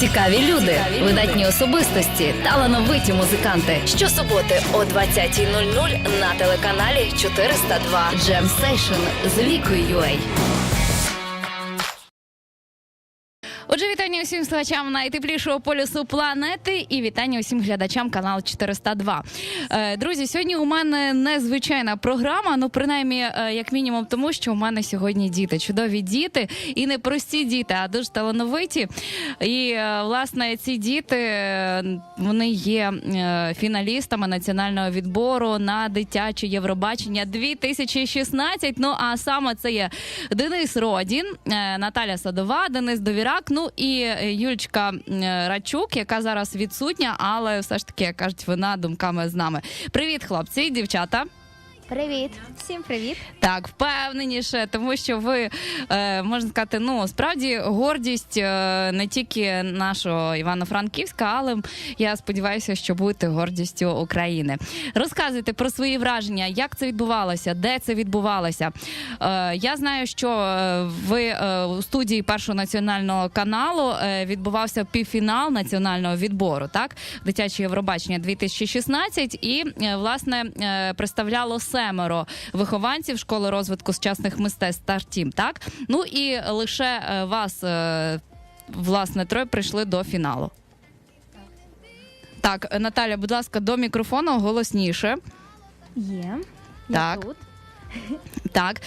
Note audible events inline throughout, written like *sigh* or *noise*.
Цікаві люди, видатні особистості, талановиті музиканти. Щосуботи о 20.00 на телеканалі 402 Jam Session з Вікою UA. Отже, вітання усім слухачам найтеплішого полюсу планети і вітання усім глядачам каналу 402. Е, Друзі, сьогодні у мене незвичайна програма. Ну, принаймні, е, як мінімум, тому що у мене сьогодні діти, чудові діти, і не прості діти, а дуже талановиті. І е, власне ці діти вони є фіналістами національного відбору на дитяче Євробачення 2016. Ну а саме це є Денис Родін, Наталя Садова, Денис Довірак. Ну і Юлічка е, Рачук, яка зараз відсутня, але все ж таки кажуть, вона думками з нами. Привіт, хлопці і дівчата. Привіт, всім привіт. Так, впевненіше, тому що ви е, можна сказати, ну справді гордість е, не тільки нашого Івано-Франківська, але я сподіваюся, що будете гордістю України. Розказуйте про свої враження, як це відбувалося, де це відбувалося. Е, я знаю, що ви у студії першого національного каналу відбувався півфінал національного відбору, так дитяче Євробачення 2016, і власне представляло семеро вихованців школи розвитку сучасних мистецтв Стартім. Так ну і лише е, вас, е, власне, троє прийшли до фіналу. Так, Наталя, будь ласка, до мікрофону голосніше. Є. Так. Я тут. Так.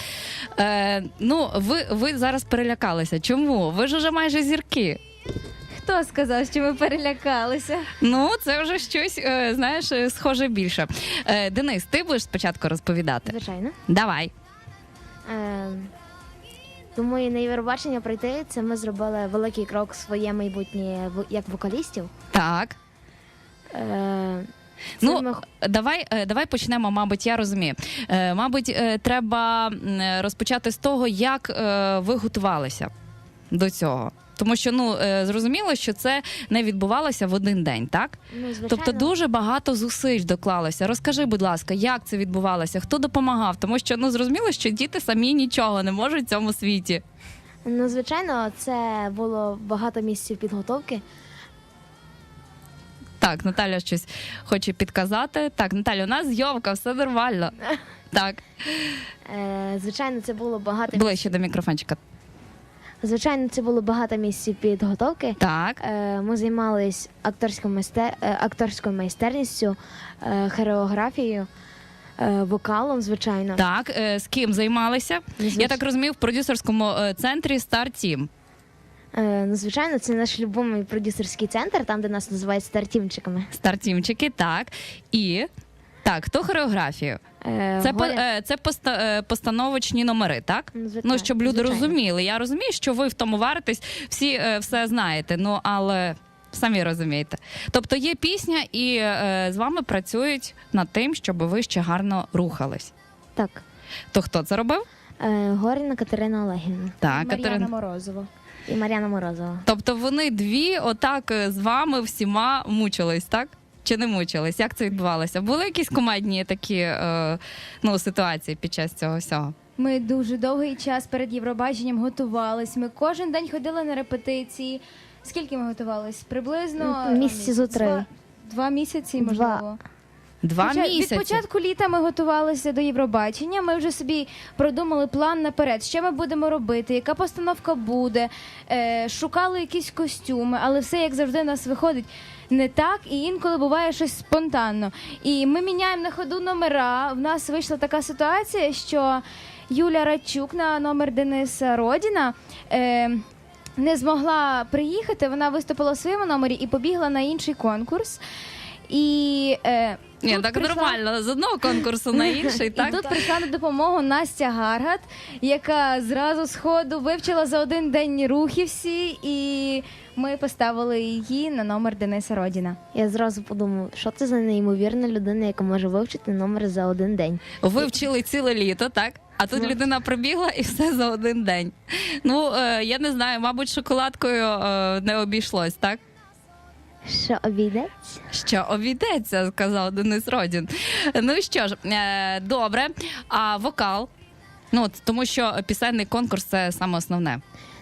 Е, ну, ви, ви зараз перелякалися. Чому? Ви ж уже майже зірки. Хто сказав, що ми перелякалися? Ну, це вже щось, е, знаєш, е, схоже більше. Е, Денис, ти будеш спочатку розповідати. Звичайно. Давай. Е, думаю, на Євробачення прийти, це ми зробили великий крок в своє майбутнє як вокалістів. Так. Е, це Ну, ми Давай, давай почнемо, мабуть, я розумію. Е, Мабуть, е, треба розпочати з того, як е, ви готувалися до цього. Тому що ну е, зрозуміло, що це не відбувалося в один день, так? ну, звичайно, Тобто дуже багато зусиль доклалося. Розкажи, будь ласка, як це відбувалося? Хто допомагав? Тому що ну зрозуміло, що діти самі нічого не можуть в цьому світі. ну, звичайно, це було багато місяців підготовки. Так, Наталя щось хоче підказати. Так, Наталя, у нас зйомка, все нормально. *laughs* Так, Е, звичайно, це було багато ближче до мікрофончика. Звичайно, це було багато місяців підготовки. Так. Е, Ми займались акторською майстер... е, акторською майстерністю, е, хореографією, е, вокалом, звичайно. Так, е, з ким займалися? Ну, звич- Я так розумію, в продюсерському центрі Star Team. Е, Ну, звичайно, це наш любимий продюсерський центр, там, де нас називають стартімчиками. Стартімчики, так. І так, хто хореографію? Е, Це, по- е, це поста- е, постановочні номери, так? Ну, звичайно, Ну, щоб люди звичайно. розуміли. Я розумію, що ви в тому варитесь, всі все знаєте, ну але самі розумієте. Тобто є пісня, і е, з вами працюють над тим, щоб ви ще гарно рухались. Так. То хто це робив? Е, Горіна Катерина Олегівна Так, Мар'яна Катерина. Морозова. і Мар'яна Морозова. Тобто вони дві отак з вами всіма мучились, так? Чи не мучились? Як це відбувалося? Були якісь командні такі е, ну, ситуації під час цього всього? Ми дуже довгий час перед Євробаченням готувались. Ми кожен день ходили на репетиції. Скільки ми готувались? Приблизно місяці зо три. Два, два місяці, можливо. Два Хоча місяці. Від початку літа ми готувалися до Євробачення. Ми вже собі продумали план наперед, що ми будемо робити, яка постановка буде. Е, шукали якісь костюми, але все як завжди у нас виходить не так, і інколи буває щось спонтанно. І ми міняємо на ходу номера. В нас вийшла така ситуація, що Юля Радчук на номер Дениса Родіна. Е, не змогла приїхати, вона виступила у своєму номері і побігла на інший конкурс. І е, Ні, тут так прийшла- нормально. З одного конкурсу на інший, І так? тут прийшла на допомогу Настя Гаргат, яка зразу з ходу вивчила за один день рухи всі, і ми поставили її на номер Дениса Родіна. Я зразу подумав, що це за неймовірна людина, яка може вивчити номер за один день. Ви вчили ціле літо, так? А тут Ну. людина прибігла і все за один день. Ну, е, я не знаю, мабуть, шоколадкою е, не обійшлось, так? Що обійдеться? Що обійдеться, сказав Денис Родін. Ну що ж, е, добре. А вокал? Ну, от, тому що пісенний конкурс це саме основне.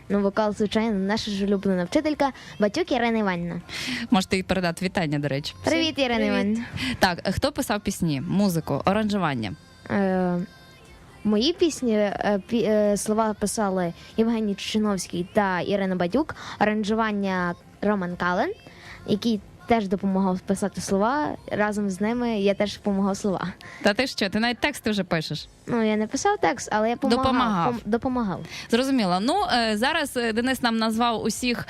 Ну, вокал, звичайно, наша ж улюблена вчителька Батюк Ірина Іванівна. Можете їй передати вітання, до речі. Привіт, Ірина Іванівна. Так, хто писав пісні, музику, оранжування? Е, мої пісні е, пі- е, слова писали Євгеній Чечиновський та Ірина Бадюк, аранжування Роман Кален, який теж допомагав писати слова. Разом з ними я теж допомагав слова. Та ти що? Ти навіть тексти вже пишеш? Ну, я не писав текст, але я помагав, Допомагав. пом- допомагав. Зрозуміло. Ну е, зараз е, Денис нам назвав усіх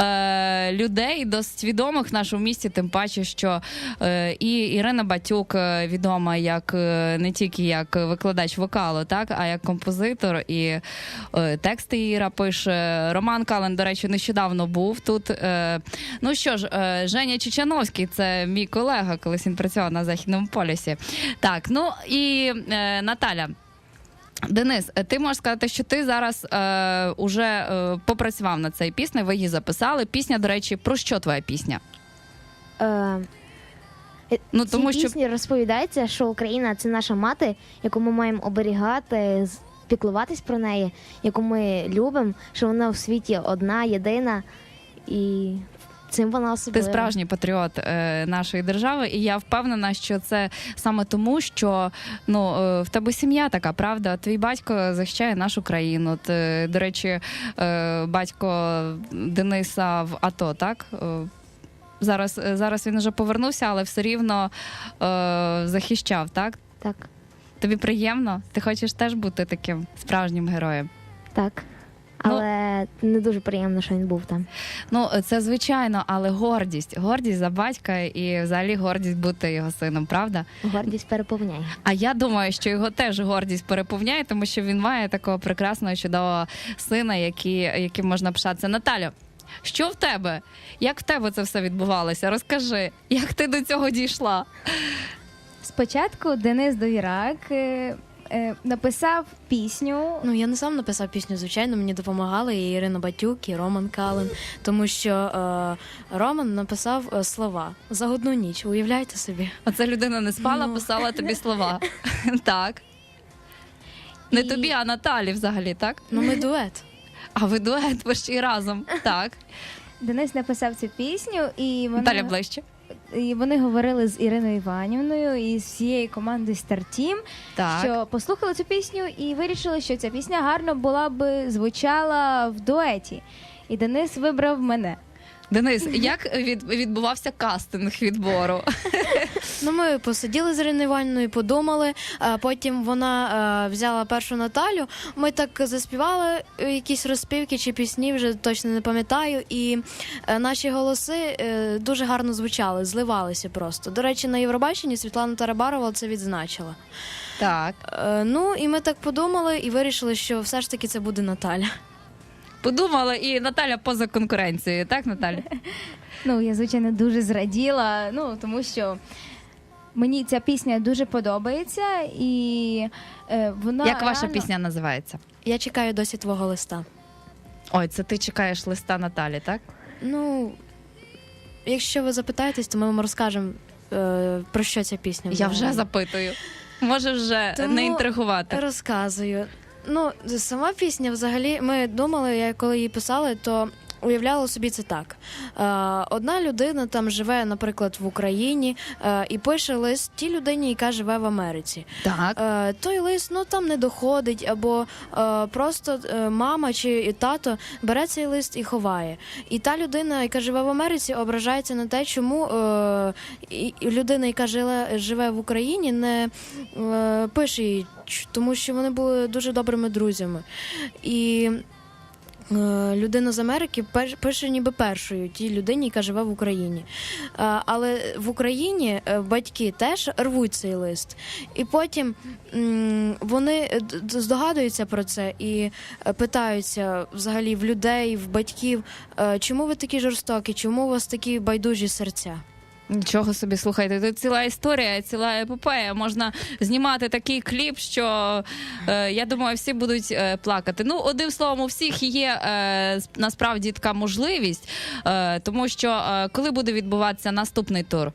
е, людей досить відомих в нашому місті, тим паче, що е, і Ірина Батюк е, відома як не тільки як викладач вокалу, так а як композитор і е, тексти Іра пише. Роман Кален, до речі, нещодавно був тут. Е, ну що ж, е, Женя Чечановський, це мій колега, колись він працював на західному полюсі. Так, ну і е, Наталя. Денис, е, ти можеш сказати, що ти зараз е, уже е, попрацював над цією піснею, ви її записали. Пісня, до речі, про що твоя пісня? Е, Ну в цій тому що пісні розповідається, що Україна це наша мати, яку ми маємо оберігати, піклуватись про неї, яку ми любимо, що вона в світі одна, єдина, і цим вона ти справжній патріот е, нашої держави, і я впевнена, що це саме тому, що ну е, в тебе сім'я така, правда? Твій батько захищає нашу країну. Ти, до речі, е, батько Дениса в АТО, так? Е, Зараз, е, зараз він вже повернувся, але все рівно е, захищав, так? Так, Тобі приємно? Ти хочеш теж бути таким справжнім героєм? так. Ну- Але не дуже приємно, що він був там. Ну, це звичайно, але гордість. Гордість за батька і взагалі гордість бути його сином, правда? Гордість переповняє. А я думаю, що його теж гордість переповняє, тому що він має такого прекрасного чудового сина, який, яким можна пишатися. Наталю, що в тебе? Як в тебе це все відбувалося? Розкажи, як ти до цього дійшла? Спочатку Денис Довірак е, написав пісню. Ну, я не сам написав пісню, звичайно, мені допомагали і Ірина Батюк, і Роман Кален, тому що е, Роман написав е, слова за одну ніч. Уявляєте собі? Оця людина не спала, Ну. писала тобі слова. *laughs* Так. Не І- тобі, а Наталі взагалі, так? Ну, ми дует. А ви дует, ви ж і разом. Так. Денис написав цю пісню, і Наталя ближче. І вони говорили з Іриною Іванівною і з всією командою Стартім, Так. що послухали цю пісню і вирішили, що ця пісня гарно була би звучала в дуеті. І Денис вибрав мене. Денис, як від, відбувався кастинг відбору? *laughs* Ну, ми посиділи з Іриною Іванівною, подумали. А потім вона е, взяла першу Наталю. Ми так заспівали е, якісь розпівки чи пісні, вже точно не пам'ятаю. І е, наші голоси е, дуже гарно звучали, зливалися просто. До речі, на Євробаченні Світлана Тарабарова це відзначила. Так. Е, ну і ми так подумали і вирішили, що все ж таки це буде Наталя. Подумала, і Наталя поза конкуренцією, так, Наталя? Ну, я, звичайно, дуже зраділа, ну, тому що мені ця пісня дуже подобається, і е, вона. Як ваша реально- пісня називається? Я чекаю досі твого листа. Ой, це ти чекаєш листа Наталі, так? Ну, якщо ви запитаєтесь, то ми вам розкажемо е, про що ця пісня. Я вже взагалі. запитую. Можеш вже Тому не інтригувати. Розказую. Ну, сама пісня, взагалі, ми думали, я коли її писали, то уявляла собі це так. Е, одна людина там живе, наприклад, в Україні е, і пише лист тій людині, яка живе в Америці. Так. Е, той лист ну там не доходить, або просто мама чи тато бере цей лист і ховає. І та людина, яка живе в Америці, ображається на те, чому людина, яка жила, живе в Україні, не пише їй, тому що вони були дуже добрими друзями. І е, Людина з Америки пише ніби першою тій людині, яка живе в Україні. Е, Але в Україні е, батьки теж рвуть цей лист. І потім вони здогадуються про це і питаються взагалі в людей, в батьків, чому ви такі жорстокі, чому у вас такі байдужі серця? Нічого собі слухайте. Тут ціла історія, ціла епопея. Можна знімати такий кліп, що е, я думаю, всі будуть е, плакати. Ну, одним словом, у всіх є е, насправді така можливість, е, тому що е, коли буде відбуватися наступний тур?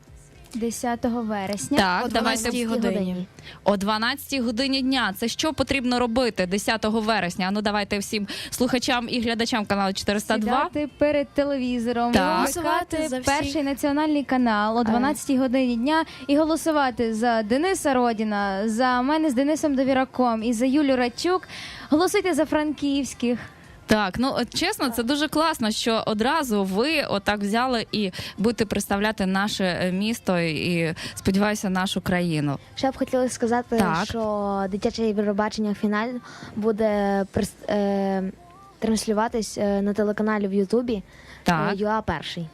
10 вересня. Так, О давайте 12 годині. о 12 годині дня. Це що потрібно робити 10 вересня? Ну давайте всім слухачам і глядачам каналу 402. Сідати перед телевізором, Так. Голосувати за всіх. перший національний канал о 12 годині дня і голосувати за Дениса Родіна, за мене з Денисом Довіраком і за Юлю Радчук. Голосуйте за франківських. Так, ну от чесно, це дуже класно, що одразу ви отак взяли і будете представляти наше е, місто і сподіваюся, нашу країну. Ще б хотіла сказати, Так. що дитяче Євробачення фіналь буде прис- е, транслюватись е, на телеканалі в Ютубі Так. е, ЮА перший.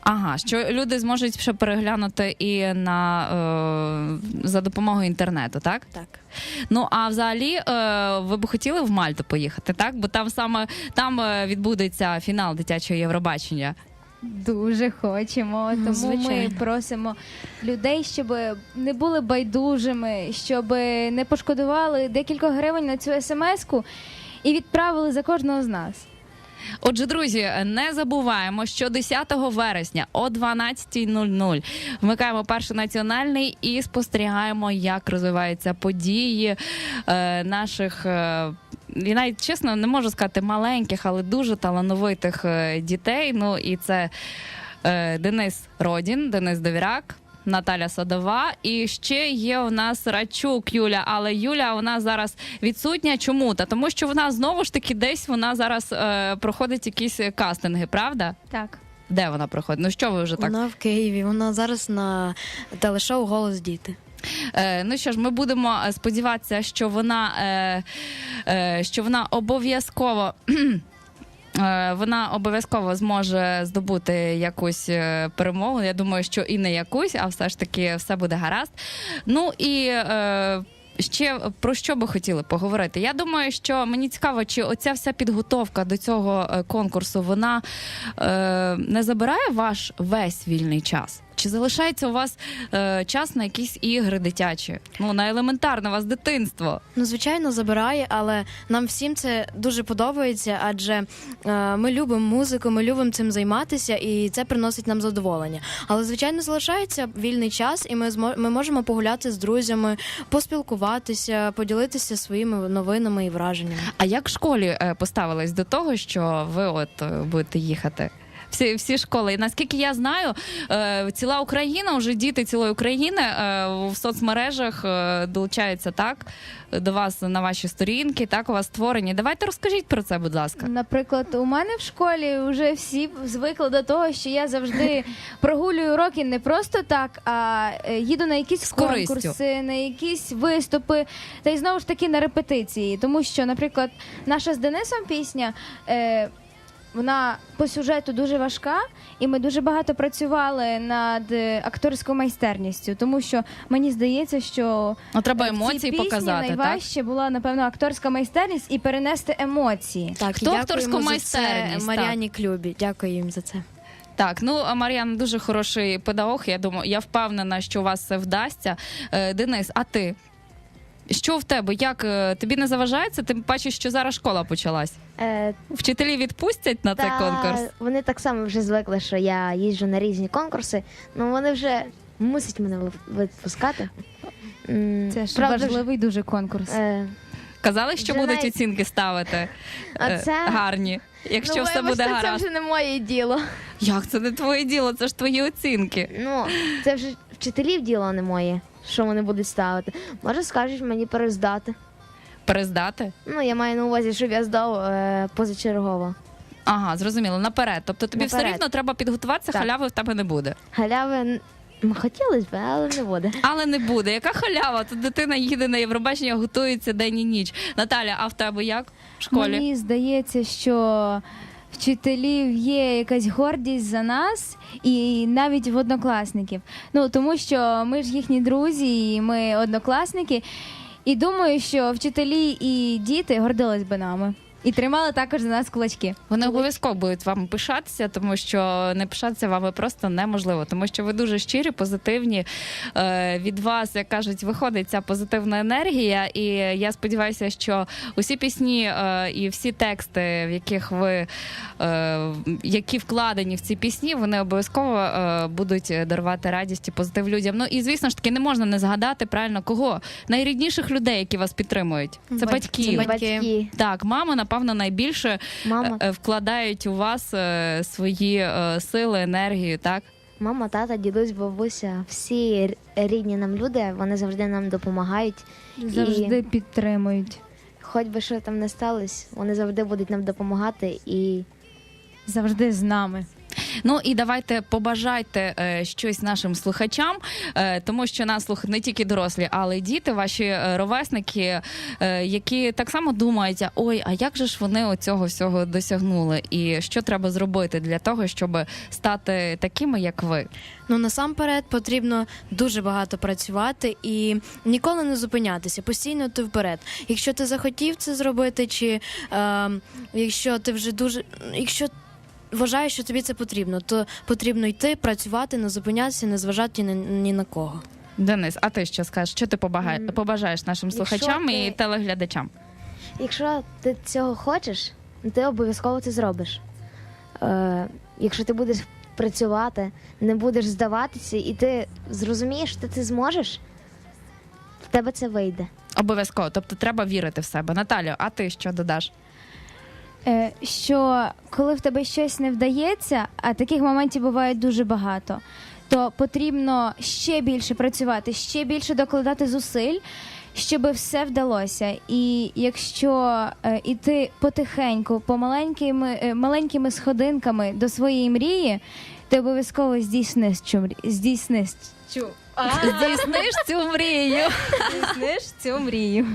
Ага, що люди зможуть ще переглянути і на е, за допомогою інтернету, так? Так. Ну а взагалі, е, ви б хотіли в Мальту поїхати, так? Бо там саме там е, відбудеться фінал дитячого Євробачення. Дуже хочемо, тому ми просимо людей, щоб не були байдужими, щоб не пошкодували декілька гривень на цю смс-ку і відправили за кожного з нас. Отже, друзі, не забуваємо, що 10 вересня о 12.00 вмикаємо перший національний і спостерігаємо, як розвиваються події е, наших. Е, і навіть чесно не можу сказати маленьких, але дуже талановитих е, дітей. Ну і це е, Денис Родін, Денис Довірак. Наталя Садова, і ще є у нас Рачук Юля. Але Юля вона зараз відсутня. Чому? Та тому, що вона знову ж таки десь вона зараз е, проходить якісь кастинги, правда? Так. Де вона проходить? Ну що ви вже так? Вона в Києві. Вона зараз на телешоу Голос діти. Е, ну що ж, ми будемо е, сподіватися, що вона, е, е, що вона обов'язково. Е, Вона обов'язково зможе здобути якусь е, перемогу. Я думаю, що і не якусь, а все ж таки все буде гаразд. Ну і е, ще про що би хотіли поговорити? Я думаю, що мені цікаво, чи оця вся підготовка до цього конкурсу вона е, не забирає ваш весь вільний час? Чи залишається у вас е, час на якісь ігри дитячі? Ну на елементарне у вас дитинство. Ну, звичайно, забирає, але нам всім це дуже подобається, адже е, ми любимо музику, ми любимо цим займатися, і це приносить нам задоволення. Але звичайно залишається вільний час, і ми змо- ми можемо погуляти з друзями, поспілкуватися, поділитися своїми новинами і враженнями. А як в школі е, поставились до того, що ви от е, будете їхати? Всі, всі школи. І наскільки я знаю, е, ціла Україна, вже діти цілої України е, в соцмережах е, долучаються так до вас на ваші сторінки, так у вас створені. Давайте розкажіть про це, будь ласка. Наприклад, у мене в школі вже всі звикли до того, що я завжди *laughs* прогулюю уроки не просто так, а їду на якісь З користю. конкурси, на якісь виступи, та й знову ж таки на репетиції. Тому що, наприклад, наша з Денисом пісня. Е, вона по сюжету дуже важка, і ми дуже багато працювали над е, акторською майстерністю, тому що мені здається, що Ну, треба в цій емоції пісні показати. Так? найважче була напевно акторська майстерність і перенести емоції. Так, Хто акторську майстерність, Мар'яні Клюбі. Дякую їм за це. Так, ну а Мар'ян дуже хороший педагог. Я думаю, я впевнена, що у вас це вдасться. Е, Денис, а ти? Що в тебе? Як е, тобі не заважається? Ти бачиш, що зараз школа почалась. Е, Вчителі відпустять на цей конкурс? Вони так само вже звикли, що я їжджу на різні конкурси, ну вони вже мусять мене відпускати. Це ж правда, важливий дуже конкурс. Е, Казали, що будуть навіть- оцінки ставити А е, це- гарні. Якщо ну, все буде гаразд. Це вже не моє діло. Як це не твоє діло? Це ж твої оцінки. Ну, це вже вчителів діло не моє, що вони будуть ставити. Може, скажуть мені перездати. Перездати? Ну, я маю на увазі, щоб я здав е, позачергово. Ага, зрозуміло. Наперед. Тобто тобі все рівно треба підготуватися, Так. халяви в тебе не буде. Халяви м, хотілося б, але не буде. Але не буде. Яка халява? Тут дитина їде на Євробачення, готується день і ніч. Наталя, а в тебе як в школі? Мені здається, що вчителів є якась гордість за нас і навіть в однокласників. Ну тому що ми ж їхні друзі, і ми однокласники. І думаю, що вчителі і діти гордились би нами. І тримали також за нас кулачки. Вони обов'язково будуть вам пишатися, тому що не пишатися вами просто неможливо, тому що ви дуже щирі, позитивні. Е, від вас, як кажуть, виходить ця позитивна енергія. І я сподіваюся, що усі пісні е, і всі тексти, в яких ви е, які вкладені в ці пісні, вони обов'язково будуть дарувати радість і позитив людям. Ну і звісно ж таки не можна не згадати правильно кого найрідніших людей, які вас підтримують. Це батьки. батьки. Батьки, Так, мама, напевно, найбільше мама, е, вкладають у вас е, свої е, сили, енергію, так? мама, тата, дідусь, бабуся, всі рідні нам люди, вони завжди нам допомагають. Завжди підтримують, Хоч би що там не сталося, вони завжди будуть нам допомагати і завжди з нами. Ну і давайте побажайте е, щось нашим слухачам, е, тому що нас слухають не тільки дорослі, але й діти, ваші е, ровесники, е, які так само думають, ой, а як же ж вони оцього всього досягнули? І що треба зробити для того, щоб стати такими, як ви? Ну насамперед потрібно дуже багато працювати і ніколи не зупинятися, постійно йти вперед. Якщо ти захотів це зробити, чи е, якщо ти вже дуже якщо вважаєш, що тобі це потрібно, то потрібно йти, працювати, не зупинятися, не зважати ні, ні на кого. Денис, а ти що скажеш? Що ти побага- побажаєш нашим якщо слухачам і ти- телеглядачам? Якщо ти цього хочеш, ти обов'язково це зробиш. Е, якщо ти будеш працювати, не будеш здаватися, і ти зрозумієш, що ти це зможеш, в тебе це вийде. Обов'язково, тобто треба вірити в себе. Наталю, а ти що додаш? Е, що коли в тебе щось не вдається, а таких моментів буває дуже багато, то потрібно ще більше працювати, ще більше докладати зусиль, щоб все вдалося. І якщо е, іти потихеньку, по маленькими, е, маленькими сходинками до своєї мрії, ти обов'язково здійсниш здійсниш Здійсниш цю мрію. здійсниш цю мрію.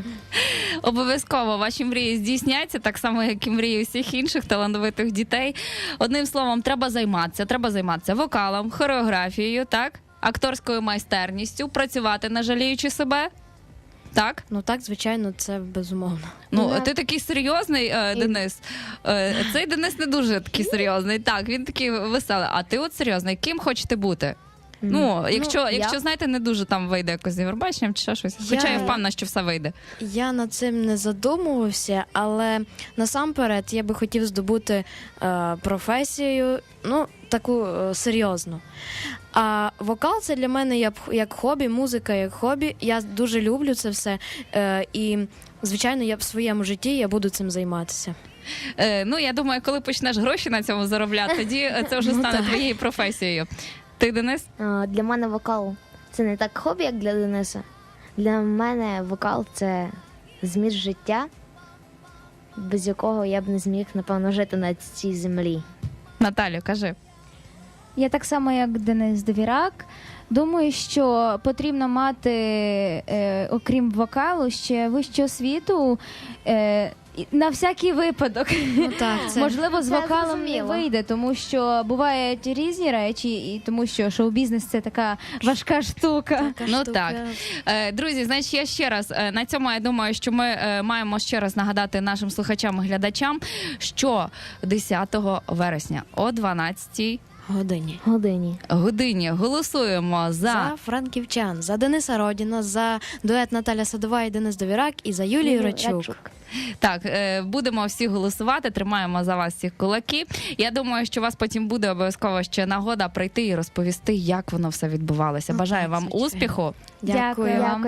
Обов'язково ваші мрії здійсняться так само, як і мрії всіх інших талановитих дітей. Одним словом, треба займатися. Треба займатися вокалом, хореографією, так, акторською майстерністю, працювати, не жаліючи себе. Так, Ну так, звичайно, це безумовно. ну Ну, ти такий серйозний, е, Денис. Е, цей Денис не дуже такий серйозний. Так, він такий веселий. А ти от серйозний. Ким хочете бути? Ну, якщо, я- якщо знаєте, не дуже там вийде якось з Євробаченням чи ще щось. Хоча я Я- впевнена, що все вийде. Я над цим не задумувався, але насамперед я би хотів здобути е, професію, ну таку е, серйозну. А вокал це для мене як, як хобі, музика як хобі. Я дуже люблю це все. Е, і, звичайно, я в своєму житті я буду цим займатися. Е, ну, я думаю, коли почнеш гроші на цьому заробляти, тоді це вже Ну, стане твоєю професією. Ти, Денис? Для мене вокал це не так хобі, як для Дениса. Для мене вокал це зміст життя, без якого я б не зміг, напевно, жити на цій землі. Наталю, кажи. Я так само, як Денис Довірак. Думаю, що потрібно мати, е, окрім вокалу, ще вищу освіту е, і- на всякий випадок. Ну так, це *laughs* Можливо, з це вокалом не зрозуміло. вийде, тому що бувають різні речі, і тому що шоу-бізнес це така важка штука. така Ну, штука. так. Е, друзі, значить, я ще раз е, на цьому я думаю, що ми е, маємо ще раз нагадати нашим слухачам і глядачам, що 10 вересня о 12 Годині. Годині. годині голосуємо за, За франківчан, за Дениса Родіна, за дует Наталя Садова і Денис Довірак і за Юлію Рачук. Так, е, будемо всі голосувати. Тримаємо за вас всіх кулаки. Я думаю, що у вас потім буде обов'язково ще нагода прийти і розповісти, як воно все відбувалося. Ну, Бажаю вам успіху. Дякую. Дякую. вам.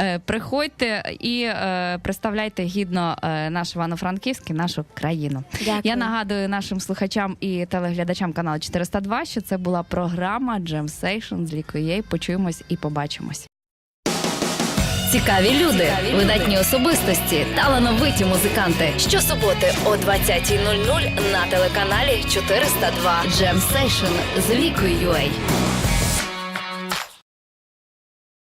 Е, Приходьте і е, представляйте гідно наш Івано-Франківськ і нашу країну. Дякую. Я нагадую нашим слухачам і телеглядачам каналу 402, що це була програма Jam Session з Лікою. Почуємось і побачимось. Цікаві люди, видатні особистості, талановиті музиканти. Щосуботи о 20.00 на телеканалі 402 Jam Session з Вікою UA.